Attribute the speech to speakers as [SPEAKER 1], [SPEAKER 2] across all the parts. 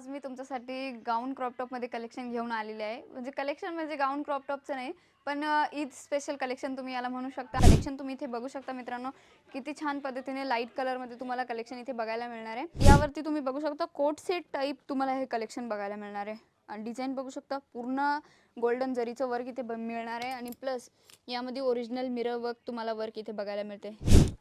[SPEAKER 1] आज मी तुमच्यासाठी गाऊन क्रॉपटॉपमध्ये कलेक्शन घेऊन आलेले आहे. म्हणजे कलेक्शन म्हणजे गाऊन क्रॉप टॉपचं नाही पण ईद स्पेशल कलेक्शन तुम्ही याला म्हणू शकता. कलेक्शन तुम्ही इथे बघू शकता मित्रांनो. किती छान पद्धतीने लाइट कलरमध्ये तुम्हाला कलेक्शन इथे बघायला मिळणार आहे. यावरती तुम्ही बघू शकता कोट सेट टाईप तुम्हाला हे कलेक्शन बघायला मिळणार आहे. आणि डिझाईन बघू शकता पूर्ण गोल्डन जरीचं वर्क इथे ब- मिळणार आहे. आणि प्लस यामध्ये ओरिजिनल मिरर वर्क तुम्हाला वर्क इथे बघायला मिळते.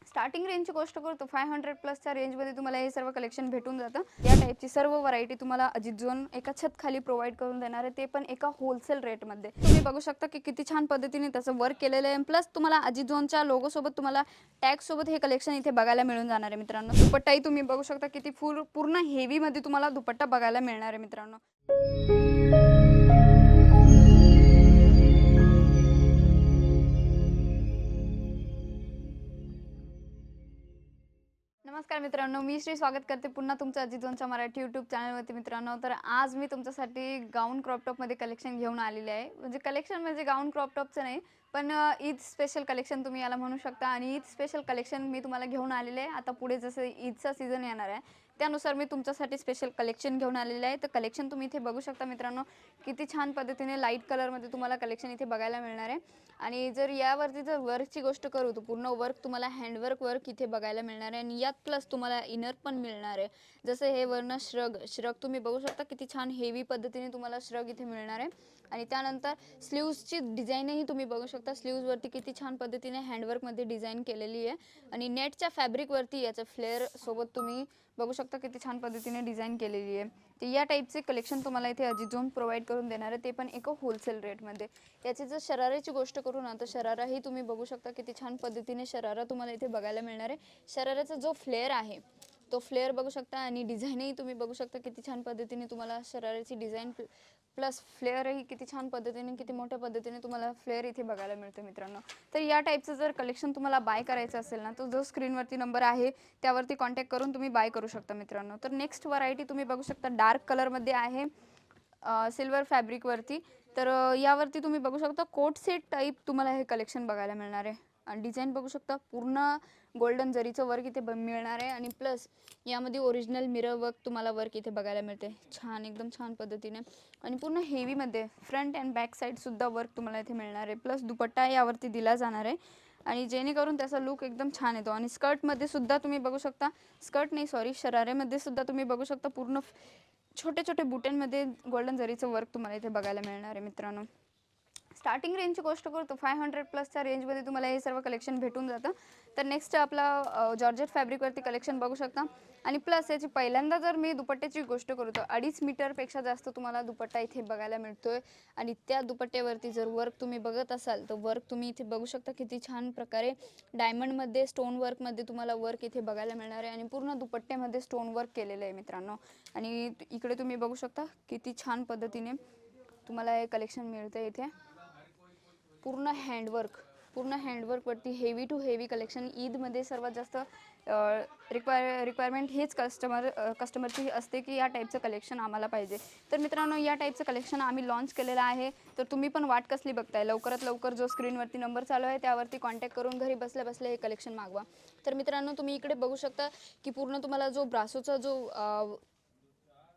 [SPEAKER 1] स्टार्टिंग रेंजची गोष्ट करतो. फाय हंड्रेड प्लसच्या रेंजमध्ये तुम्हाला हे सर्व कलेक्शन भेटून जातं. या टाईपची सर्व व्हरायटी तुम्हाला अजित झोन एका छत खाली प्रोव्हाइड करून देणार आहे. ते पण एका होलसेल रेटमध्ये तुम्ही बघू शकता की किती छान पद्धतीने त्याचं वर्क केलेलं आहे. प्लस तुम्हाला अजित झोनच्या लोगो सोबत तुम्हाला टॅगसोबत हे कलेक्शन इथे बघायला मिळून जाणार आहे मित्रांनो. दुपट्टाही तुम्ही बघू शकता किती फुल पूर्ण हेवीमध्ये तुम्हाला दुपट्टा बघायला मिळणार आहे मित्रांनो. नमस्कार मित्रांनो मी श्री स्वागत करते पुन्हा तुमचं अजित मराठी यूट्यूब चॅनलवरती मित्रांनो. तर आज मी तुमच्यासाठी गाऊन क्रॉप टॉपमध्ये कलेक्शन घेऊन आलेले आहे. म्हणजे कलेक्शन म्हणजे गाऊन क्रॉप टॉपचं नाही पण ईद स्पेशल कलेक्शन तुम्ही याला म्हणू शकता. आणि ईद स्पेशल कलेक्शन मी तुम्हाला घेऊन आलेले आहे. आता पुढे जसं ईदचा सीझन येणार आहे त्यानुसार मी तुमच्यासाठी स्पेशल कलेक्शन घेऊन आलेलं आहे. तर कलेक्शन तुम्ही इथे बघू शकता मित्रांनो. किती छान पद्धतीने लाइट कलरमध्ये तुम्हाला कलेक्शन इथे बघायला मिळणार आहे. आणि जर यावरती जर वर्कची गोष्ट करू तर पूर्ण वर्क तुम्हाला हँडवर्क वर्क इथे बघायला मिळणार आहे. आणि यात प्लस तुम्हाला इनर पण मिळणार आहे. जसं हे वर्ण श्रग श्रग तुम्ही बघू शकता किती छान हेवी पद्धतीने तुम्हाला श्रग इथे मिळणार आहे. आणि त्यानंतर स्लीव्सची डिझाईनही तुम्ही बघू शकता. स्लीव्सवरती किती छान पद्धतीने हँडवर्कमध्ये डिझाईन केलेली आहे. आणि नेटच्या फॅब्रिकवरती याचं फ्लेअर सोबत तुम्ही बघू शकता किती छान पद्धतीने डिझाईन केलेली आहे. तर या टाईपचे कलेक्शन तुम्हाला इथे अजित प्रोव्हाइड करून देणार आहे. ते पण एका होलसेल रेटमध्ये याची जर शराराची गोष्ट करू ना तर शराराही तुम्ही बघू शकता किती छान पद्धतीने शरारा तुम्हाला इथे बघायला मिळणार आहे. शराराचा जो फ्लेअर आहे तो फ्लेअर बघू शकता आणि डिझाईनही तुम्ही बघू शकता किती छान पद्धतीने तुम्हाला शराराची डिझाईन प्लस फ्लेअरही किती छान पद्धतीने किती मोठ्या पद्धतीने तुम्हाला फ्लेअर इथे बघायला मिळते मित्रांनो. तर या टाईपचं जर कलेक्शन तुम्हाला बाय करायचं असेल ना तर जो स्क्रीनवरती नंबर आहे त्यावरती कॉन्टॅक्ट करून तुम्ही बाय करू शकता मित्रांनो. तर नेक्स्ट व्हरायटी तुम्ही बघू शकता डार्क कलरमध्ये आहे सिल्वर फॅब्रिकवरती तर यावरती तुम्ही बघू शकता कोट सेट टाईप तुम्हाला हे कलेक्शन बघायला मिळणार आहे. आणि डिझाईन बघू शकता पूर्ण गोल्डन जरीचं वर्क इथे ब- मिळणार आहे. आणि प्लस यामध्ये ओरिजिनल मिरर वर्क तुम्हाला वर्क इथे बघायला मिळते. छान एकदम छान पद्धतीने. आणि पूर्ण हेवीमध्ये फ्रंट अँड बॅक साईडसुद्धा वर्क तुम्हाला इथे मिळणार आहे. प्लस दुपट्टा यावरती दिला जाणार आहे. आणि जेणेकरून त्याचा लुक एकदम छान येतो. आणि स्कर्टमध्ये सुद्धा तुम्ही बघू शकता स्कर्ट नाही सॉरी शरारेमध्ये सुद्धा तुम्ही बघू शकता पूर्ण छोटे छोटे बुट्यांमध्ये गोल्डन जरीचं वर्क तुम्हाला इथे बघायला मिळणार आहे मित्रांनो. स्टार्टिंग रेंजची गोष्ट करतो. फाय हंड्रेड प्लसच्या रेंजमध्ये तुम्हाला हे सर्व कलेक्शन भेटून जातं. तर नेक्स्ट आपला जॉर्जेट फॅब्रिकवरती कलेक्शन बघू शकता. आणि प्लस याची पहिल्यांदा जर मी दुपट्ट्याची गोष्ट करू तर अडीच मीटरपेक्षा जास्त तुम्हाला दुपट्टा इथे बघायला मिळतो आहे आणि त्या दुपट्ट्यावरती जर वर्क तुम्ही बघत असाल तर वर्क तुम्ही इथे बघू शकता किती छान प्रकारे डायमंडमध्ये स्टोन वर्कमध्ये तुम्हाला वर्क इथे बघायला मिळणार आहे. आणि पूर्ण दुपट्ट्यामध्ये स्टोन वर्क केलेलं आहे मित्रांनो. आणि इकडे तुम्ही बघू शकता किती छान पद्धतीने तुम्हाला हे कलेक्शन मिळतं इथे. पूर्ण हँडवर्क पूर्ण हँडवर्कवरती हेवी टू हेवी कलेक्शन ईदमध्ये सर्वात जास्त रिक्वायर रिक्वायरमेंट हेच कस्टमर कस्टमरची असते की या टाईपचं कलेक्शन आम्हाला पाहिजे. तर मित्रांनो या टाईपचं कलेक्शन आम्ही लॉन्च केलेलं आहे. तर तुम्ही पण वाट कसली बघताय? लवकरात लवकर जो स्क्रीनवरती नंबर चालू आहे त्यावरती कॉन्टॅक्ट करून घरी बसल्या बसल्या हे कलेक्शन मागवा. तर मित्रांनो तुम्ही इकडे बघू शकता की पूर्ण तुम्हाला जो ब्रासोचा जो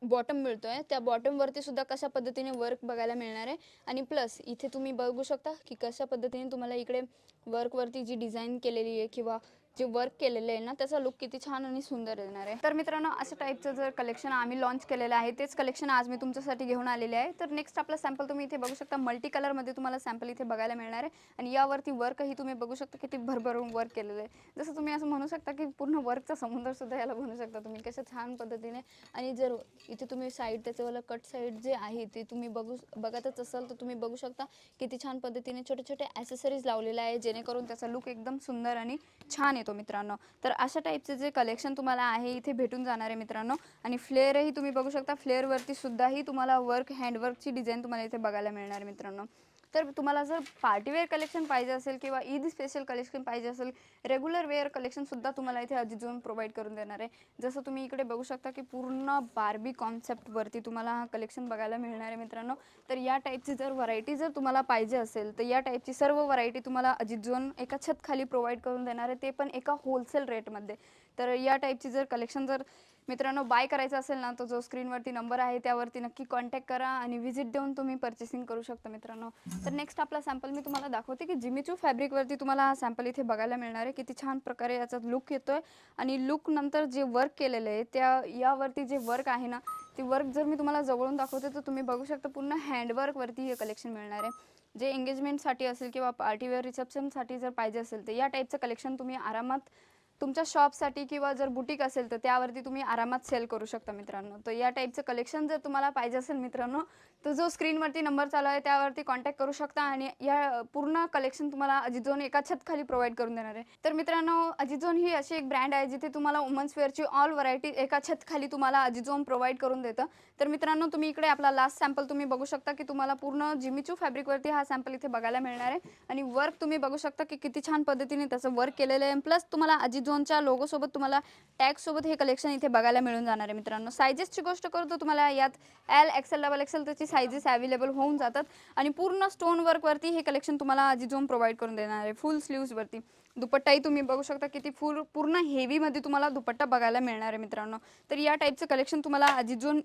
[SPEAKER 1] बॉटम बॉटम मिळतोय. त्या बॉटमवरती सुद्धा कशा पद्धतीने वर्क बघायला मिळणार आहे? आणि प्लस इथे तुम्ही बघू शकता की कशा पद्धतीने तुम्हाला इकडे वर्कवरती जी डिझाईन केलेली आहे किंवा जे वर्क केलेलं आहे ना त्याचा लुक किती छान आणि सुंदर येणार आहे. तर मित्रांनो अशा टाईपचं जर कलेक्शन आम्ही लॉन्च केलेलं आहे तेच कलेक्शन आज मी तुमच्यासाठी घेऊन आलेले आहे. तर नेक्स्ट आपला सॅम्पल तुम्ही इथे बघू शकता. मल्टी कलरमध्ये तुम्हाला सॅम्पल इथे बघायला मिळणार आहे. आणि यावरती वर्कही तुम्ही बघू शकता किती भरभरून वर्क केलेलं आहे. जसं तुम्ही असं म्हणू शकता की पूर्ण वर्कचा समुद्र सुद्धा याला म्हणू शकता तुम्ही कशा छान पद्धतीने. आणि जर इथे तुम्ही साईड त्याच्यावाला कट साईड जे आहे ते तुम्ही बघू बघतच असाल तर तुम्ही बघू शकता किती छान पद्धतीने छोटे छोटे ॲसेसरीज लावलेले आहे जेणेकरून त्याचा लुक एकदम सुंदर आणि छान येतो मित्रांनो. तर अशा टाईपचे जे कलेक्शन तुम्हाला आहे इथे भेटून जाणार आहे मित्रांनो. आणि फ्लेअरही तुम्ही बघू शकता फ्लेअरवरती सुद्धाही तुम्हाला वर्क हँडवर्कची डिझाईन तुम्हाला इथे बघायला मिळणार मित्रांनो. तर तुम्हाला जर पार्टीवेअर कलेक्शन पाहिजे असेल किंवा ईद स्पेशल कलेक्शन पाहिजे असेल रेग्युलर वेअर कलेक्शनसुद्धा तुम्हाला इथे अजिजून प्रोव्हाइड करून देणार आहे. जसं तुम्ही इकडे बघू शकता की पूर्ण बार्बी कॉन्सेप्टवरती तुम्हाला हा कलेक्शन बघायला मिळणार आहे मित्रांनो. तर या टाईपची जर व्हरायटी जर तुम्हाला पाहिजे असेल तर या टाईपची सर्व व्हरायटी तुम्हाला अजित एका छतखाली प्रोव्हाइड करून देणार आहे. ते पण एका होलसेल रेटमध्ये तर या टाईपची जर कलेक्शन जर मित्रांनो बाय करायचं असेल ना तो जो स्क्रीनवरती नंबर आहे त्यावरती नक्की कॉन्टॅक्ट करा आणि व्हिजिट देऊन तुम्ही पर्चेसिंग करू शकता मित्रांनो. तर नेक्स्ट आपला सॅम्पल मी तुम्हाला दाखवते की जिमीचू फॅब्रिकवरती तुम्हाला हा सॅम्पल इथे बघायला मिळणार आहे. किती छान प्रकारे याचा लुक येतोय आणि लुक नंतर जे वर्क केलेलं आहे त्या यावरती जे वर्क आहे ना ते वर्क जर मी तुम्हाला जवळून दाखवते तर तुम्ही बघू शकता पूर्ण हँडवर्कवरती हे कलेक्शन मिळणार आहे. जे एंगेजमेंटसाठी असेल किंवा पार्टीवेअर रिसेप्शनसाठी जर पाहिजे असेल तर या टाईपचं कलेक्शन तुम्ही आरामात तुमच्या शॉपसाठी किंवा जर बुटीक असेल तर त्यावरती तुम्ही आरामात सेल करू शकता मित्रांनो. तर या टाईपचं कलेक्शन जर तुम्हाला पाहिजे असेल मित्रांनो तर जो स्क्रीनवरती नंबर चालू आहे त्यावरती कॉन्टॅक्ट करू शकता आणि या पूर्ण कलेक्शन तुम्हाला अजिझोन एका छत खाली प्रोव्हाइड करून देणार आहे. तर मित्रांनो अजिझोन ही अशी एक ब्रँड आहे जिथे तुम्हाला वुमन्स वेअरची ऑल व्हरायटी एका छत खाली तुम्हाला अजिझोन प्रोव्हाइड करून देतं. तर मित्रांनो तुम्ही इकडे आपला लास्ट सॅम्पल तुम्ही बघू शकता की तुम्हाला पूर्ण जिमीचू फॅब्रिकवरती हा सॅम्पल इथे बघायला मिळणार आहे. आणि वर्क तुम्ही बघू शकता की किती छान पद्धतीने त्याचं वर्क केलेलं आहे. प्लस तुम्हाला अजिझोन झोनच्या लोगोसोबत तुम्हाला टॅगसोबत हे कलेक्शन इथे बघायला मिळून जाणार आहे मित्रांनो. सायझेसची गोष्ट करतो तुम्हाला यात एल एक्सेल डबल एक्सेल त्याची सायझेस अवेलेबल होऊन जातात. आणि पूर्ण स्टोन वर्कवरती हे कलेक्शन तुम्हाला अजिझोन प्रोव्हाइड करून देणार आहे फुल स्लीव्सवरती दुपट्टाही तुम्ही बघू शकता किती फुल पूर्ण हेवीमध्ये तुम्हाला दुपट्टा बघायला मिळणार आहे मित्रांनो. तर या टाईपचं कलेक्शन तुम्हाला अजिझोन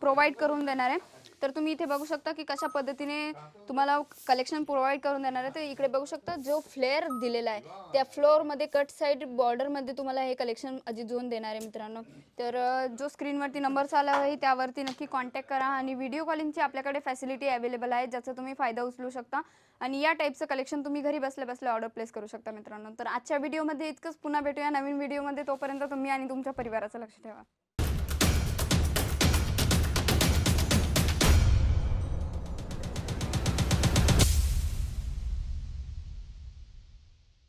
[SPEAKER 1] प्रोव्हाइड करून देणार आहे. तर तुम्ही इथे बघू शकता की कशा पद्धतीने तुम्हाला कलेक्शन प्रोव्हाइड करून देणार आहे. तर इकडे बघू शकता जो फ्लेअर दिलेला आहे त्या फ्लोअरमध्ये कट साईड बॉर्डरमध्ये तुम्हाला हे कलेक्शन अजिझोन देणार आहे मित्रांनो. तर जो स्क्रीनवरती नंबर चालू आहे त्यावरती नक्की कॉन्टॅक्ट करा आणि व्हिडिओ कॉलिंगची आपल्याकडे फॅसिलिटी अवेलेबल आहे ज्याचा तुम्ही फायदा उचलू शकता. आणि या टाईपचं कलेक्शन तुम्ही घरी बसल्या बसल्या ऑर्डर प्लेस करू शकता मित्रांनो. तर आजच्या व्हिडिओमध्ये इतकंच. पुन्हा भेटूया नवीन व्हिडिओमध्ये तोपर्यंत तुम्ही आणि तुमच्या परिवाराचं लक्ष ठेवा.